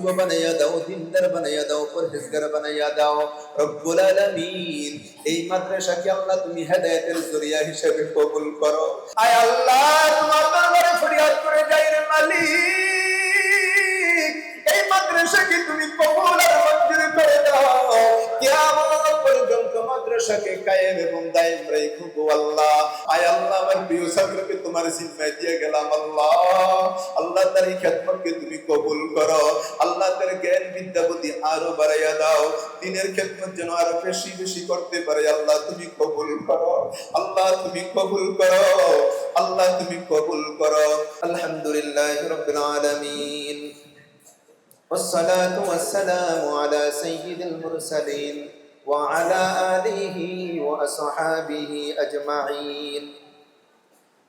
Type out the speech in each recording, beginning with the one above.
বুজুর্গ বানাইয়া দাও, দিনদার বানাইয়া দাও, পরহেজগার বানাইয়া দাও। রব্বুল আলামিন, এই মাদ্রাসাকে আল্লাহ তুমি হেদায়েতের জরিয়া হিসেবে কবুল করো। আয় আল্লাহ, তোমার দরবারে ফরিয়াদ করে যাই রে মালিক। এই মাদ্রাসাকে তুমি কবুল আর মঞ্জুর করে দাও। কিয়ামত পর্যন্ত মাদ্রাসাকে কায়েম এবং দায়েম রেখো গো আল্লাহ। আয় আল্লাহ, আমার প্রিয় ছাত্রকে তোমার জিম্মায় দিয়ে গেলাম আল্লাহ। আল্লাহ তার এই খেদমতকে তুমি কবুল করো আল্লাহ তার জ্ঞান বিদ্যা বুদ্ধি আরো বাড়াইয়া দাও দিনের খেদমত যেন আরো বেশি বেশি করতে পারে আল্লাহ তুমি কবুল করো আল্লাহ তুমি কবুল করো আল্লাহ তুমি কবুল করো আলহামদুলিল্লাহ রাব্বিল আলামিন والصلاة والسلام على سيد المرسلين وعلى آله وأصحابه أجمعين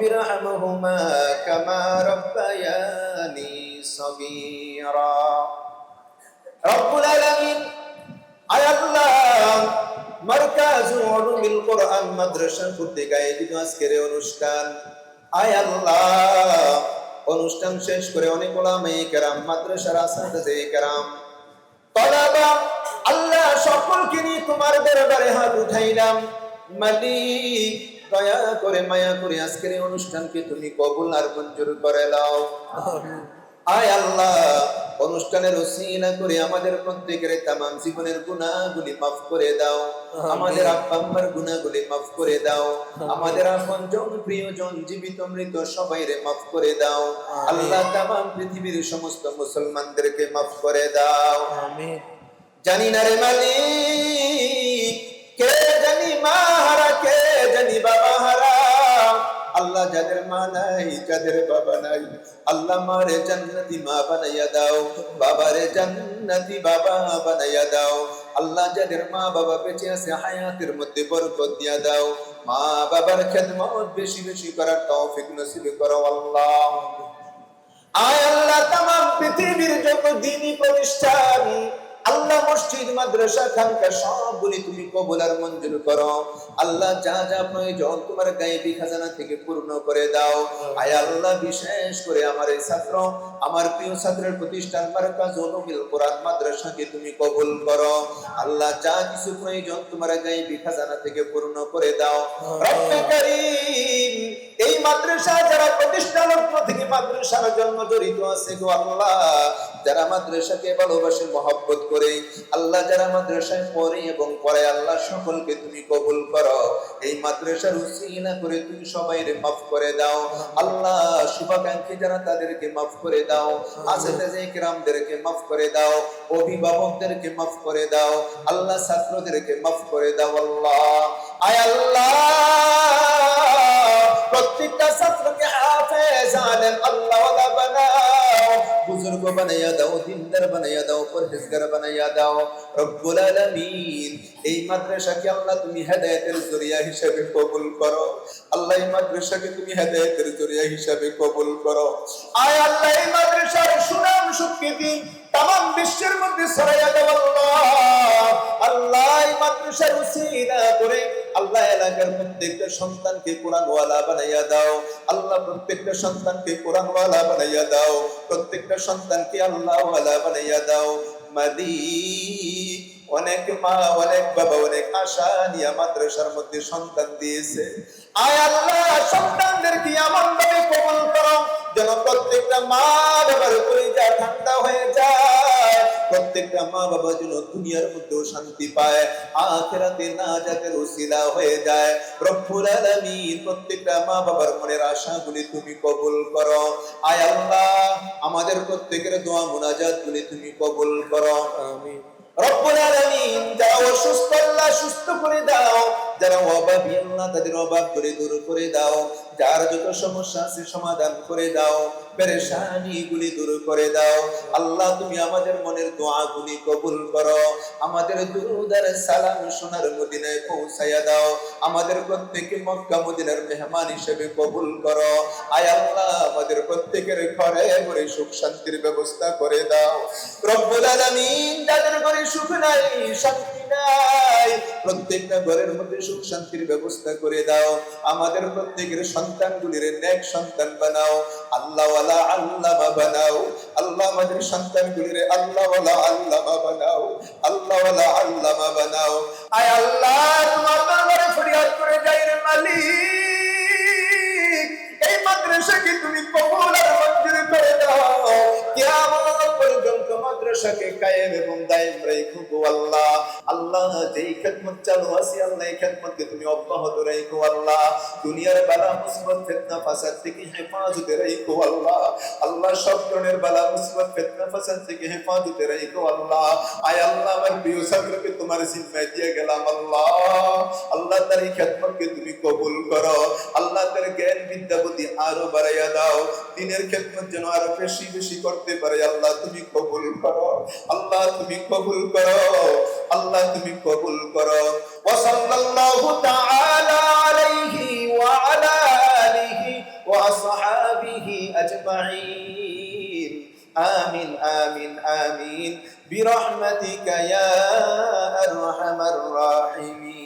رب ارحمهما كما ربياني صغيرا رب العالمين আয় আল্লাহ মার্কাজ উলুমিল কোরআন মাদ্রাসা কর্তৃক আয়োজিত আজকের এই অনুষ্ঠান আয় আল্লাহ অনুষ্ঠান শেষ করে অনেক ওলামায়ে কেরাম মাদ্রাসার আসাদে কেরাম তলাবা আল্লাহ সকলকে নিয়ে তোমার দরবারে হাত উঠাইলাম মালিক দয়া করে মায়া করে আজকের এই অনুষ্ঠানকে তুমি কবুল আর মঞ্জুর করে দাও আয় আল্লাহ অনুষ্ঠানের ওসিলা করে আমাদের প্রত্যেকের তামাম জীবনের গুনাহগুলি মাফ করে দাও। আমাদের আব্বা আম্মার গুনাহগুলি মাফ করে দাও। আমাদের আপন জন প্রিয়জন জীবিত মৃত সবাই রে মাফ করে দাও। আল্লাহ তামাম পৃথিবীর সমস্ত মুসলমানদেরকে মাফ করে দাও। জানি না রে মালিক। কে জানি মা কে জানি বাবা হারা? আল্লাহ যাদের মা নাই, যাদের বাবা নাই, আল্লাহ মারে জান্নাতি মা বানাইয়া দাও, বাবারে জান্নাতি বাবা বানাইয়া দাও। আল্লাহ যাদের মা বাবা বেঁচে আছে, হায়াতের মধ্যে বরকত দিয়া দাও। মা বাবার খেদমত বেশি বেশি করার তৌফিক নসিব করো আল্লাহ। আল্লাহ, তামাম পৃথিবীর যত দিনই প্রতিষ্ঠান আল্লাহ মসজিদ, মাদ্রাসা, খানকা, সবগুলি তুমি কবুল আর মঞ্জুর করো। আল্লাহ যা যা প্রয়োজন তোমার গায়েবী খাজানা থেকে পূর্ণ করে দাও। আয় আল্লাহ, বিশেষ করে আমার এই ছাত্র, আমার প্রিয় ছাত্রের প্রতিষ্ঠান মার্কাজ উলুমিল কোরআন মাদ্রাসাকে তুমি কবুল করো। আল্লাহ যা কিছু প্রয়োজন তোমার গায়েবী খাজানা থেকে পূর্ণ করে দাও। এই মাদ্রাসা যারা প্রতিষ্ঠা লগ্ন থেকে মাদ্রাসার জন্য জড়িত আছে গো আল্লাহ যারা মাদ্রাসাকে ভালোবাসে, মহব্বত করে, আল্লাহ যারা মাদ্রাসায় পড়ে এবং পড়ে আল্লাহ সকলকে তুমি কবুল করো। এই মাদ্রাসার উসিলা করে তুমি সবাইরে মাফ করে দাও। আল্লাহ শুভাকাঙ্ক্ষী যারা তাদেরকে মাফ করে দাও। আসেতে কিরামদেরকে মাফ করে দাও। অভিভাবকদেরকে মাফ করে দাও। আল্লাহ ছাত্রদেরকে মাফ করে দাও আল্লাহ। আয় আল্লাহ, প্রত্যেকটা ছাত্রকে হাফেজ আলেম আল্লাহ। বুজুর্গ বানাইয়া দাও দিনদার বানাইয়া দাও পরহেজগার বানাইয়া দাও রব্বুল আলামিন, এই মাদ্রাসাকে আল্লাহ তুমি হেদায়েতের জরিয়া হিসেবে কবুল করো। আল্লাহ এই মাদ্রাসাকে তুমি হেদায়েতের জরিয়া হিসেবে কবুল করো। আয় আল্লাহ, এই মাদ্রাসার সুনাম সুকৃতি তাম বিশ্বের মধ্যে ছড়াইয়া দাও আল্লাহ। আল্লাহ, এই মাদ্রাসার উসিলা করে আল্লাহ এলাকার প্রত্যেকটা সন্তানকে কোরআনওয়ালা বানাইয়া দাও। আল্লাহ প্রত্যেকটা সন্তানকে কোরআনওয়ালা বানাইয়া দাও। প্রত্যেকটা সন্তানকে আল্লাহওয়ালা বানাইয়া দাও। মালিক অনেক মা, অনেক বাবা, অনেক আশা নিয়ে মাদ্রাসার মধ্যে সন্তান দিয়েছে। আয় আল্লাহ, সন্তানদেরকে এমন ভাবে কবল করো। যেন প্রত্যেকটা মা বাবার উপরে যা ঠান্ডা হয়ে যায় প্রত্যেকটা মা বাবা যেন দুনিয়ার মধ্যেও শান্তি পায় আখেরাতে না যাতে রসিলা হয়ে যায়। রব্বুল আলামিন প্রত্যেকটা মা বাবার মনের আশাগুলি তুমি কবুল করো। আয় আল্লাহ আমাদের প্রত্যেকের দোয়া মুনাজাত গুলি তুমি কবুল করো। আমিন। রব্বুল আলামিন যারা অসুস্থ আল্লাহ সুস্থ করে দাও। যারা অভাবী আল্লাহ তাদের অভাব করে দূর করে দাও। যার যত সমস্যা আছে সমাধান করে দাও পেরেশানি গুলি দূর করে দাও। আল্লাহ, তুমি আমাদের মনের দোয়া গুলি কবুল করো। আমাদের দুরুদার সালাম সোনার মদিনায় পৌঁছাইয়া দাও। আমাদের প্রত্যেকে মক্কা মদিনার মেহমান হিসেবে কবুল করো। আয় আল্লাহ, আমাদের প্রত্যেকের ঘরে ঘরে সুখ শান্তির ব্যবস্থা করে দাও। রব্বুল আলামিন, যাদের ঘরে সুখ নাই, শান্তি নাই, প্রত্যেকটা ঘরের মধ্যে সুখ শান্তির ব্যবস্থা করে দাও। আমাদের প্রত্যেকের সন্তানগুলির নেক সন্তান বানাও আল্লাহওয়ালা আল্লামা বানাও, আল্লাহ আমাদের সন্তানগুলির আল্লাহওয়ালা আল্লামা বানাও আল্লাহওয়ালা আল্লামা বানাও। আয় আল্লাহ এবং দায়েম রেখো আল্লাহ। আল্লাহ যেই খেদমত চালু আছে, আল্লাহ এই খেদমতকে তুমি অব্যাহত রেখো আল্লাহ। দুনিয়ার বালা মুসিবত, ফিতনা, ফাসাদ থেকে হেফাজতে রেখো আল্লাহ। আল্লাহ সব ধরনের বালা মুসিবত, ফিতনা, ফাসাদ থেকে হেফাজতে রেখো আল্লাহ। আয় আল্লাহ, আমার প্রিয় সাগরকে তোমার জিম্মায় দিয়ে গেলাম আল্লাহ। আল্লাহ তার এই খেদমতকে তুমি কবুল করো। আল্লাহ তার জ্ঞান, বিদ্যা বুদ্ধি আরও বাড়াইয়া দাও। দিনের খেদমত যেন আরও বেশি বেশি করতে পারে আল্লাহ, তুমি কবুল করো। আল্লাহ তুমি কবুল করো আল্লাহ তুমি কবুল করো ওয়াসাল্লাল্লাহু তাআলা আলাইহি ওয়া আলা আলিহি ওয়া আসহাবিহি আজমাইন آمين آمين آمين برحمتك يا أرحم الراحمين